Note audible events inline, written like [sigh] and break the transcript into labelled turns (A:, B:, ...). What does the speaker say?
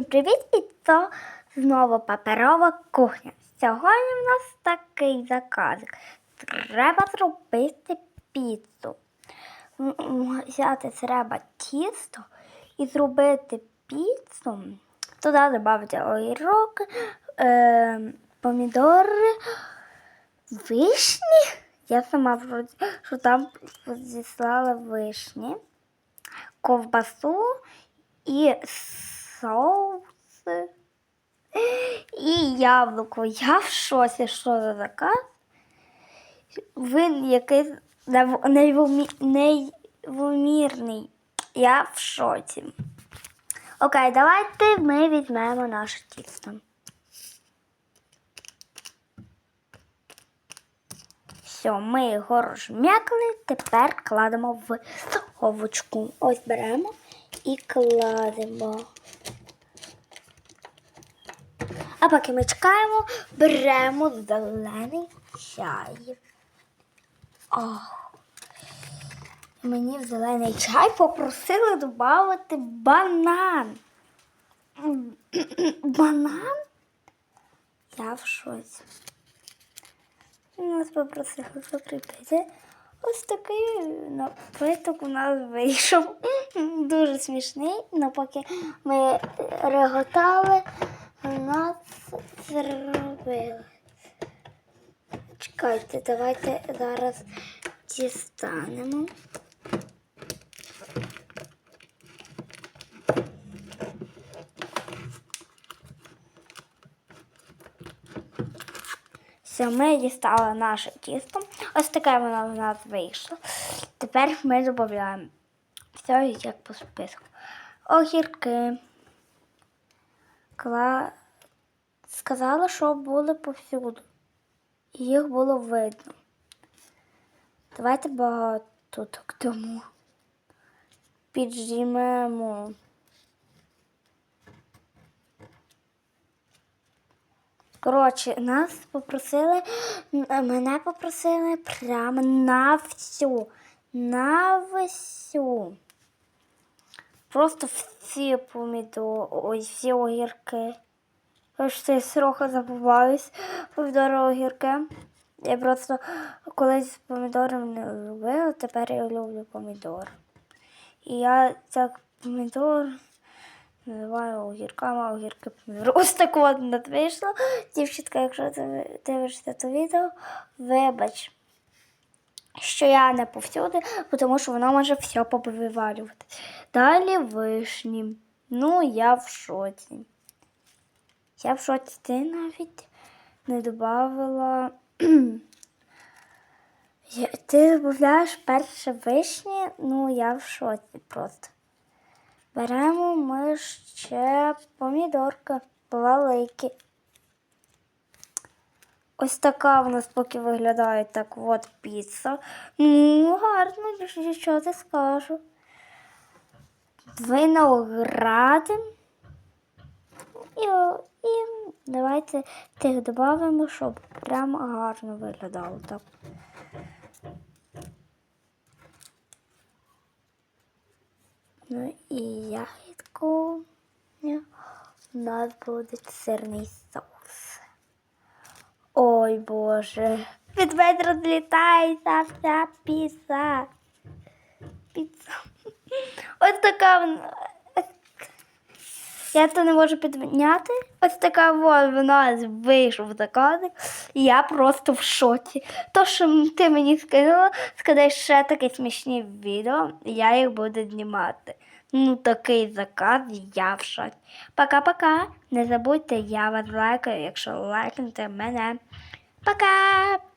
A: Всім привіт! І це знову паперова кухня. Сьогодні в нас такий заказик. Треба зробити піцу. Взяти треба тісто і зробити піцу. Туди додати огірок, е, помідори, вишні. Я сама вроді, що там зіслала вишні, ковбасу і соуси. І яблуко. Я в шоці, що за заказ. Він якийсь неймовірний. Я в шоці. Окей, давайте ми візьмемо наше тісто. Все, ми його розм'якли, тепер кладемо в овочку. Ось беремо і кладемо. А поки ми чекаємо, беремо зелений чай. Ох. Мені в зелений чай попросили додати банан. [clears throat] Банан? Я в шоці. Нас попросили закріпити. Ось такий напиток у нас вийшов. Дуже смішний, але поки ми реготали, у нас зробили. Чекайте, давайте зараз дістанемо. Все, ми дістали наше тісто. Ось таке воно в нас вийшло. Тепер ми додаємо все як по списку. Огірки. Кла... Сказала, що були повсюду. І їх було видно. Давайте багато так тому. Піджімемо. Коротше, нас попросили, мене попросили прямо на всю. На всю. Просто всі помідори, ой, всі огірки. Я ж це трохи забуваюсь. Помідори огірки. Я просто колись з помідором не любила, тепер я люблю помідор. І я так помідор називаю огірками, огірки помідори. [laughs] Ось так от вийшло. Дівчатка, якщо ти дивишся це відео, вибач, що я не повсюди, тому що воно може все повивалювати. Далі вишні. Ну, я в шоці. Я в шоці ти навіть не додавала. [clears throat] Ти додаєш перше вишні, ну я в шоці просто. Беремо ми ще помідорки великі. Ось така в нас поки виглядає так от піца. Ну, гарно, що ти скажу. Виногради. І, і давайте тих додамо, щоб прямо гарно виглядало так. Ну і ягідку. У нас буде сирний соус. Ой Боже. Від мене розлітається вся піца. Піца. Ось така вона. Я це не можу підняти. Ось така от в нас вийшов заказик. І я просто в шоці. То, що ти мені скинула, скидай ще такі смішні відео, і я їх буду знімати. Ну, такий заказ, я в шоці. Пока-пока. Не забудьте, я вас лайкаю, якщо лайкнете мене. Пока!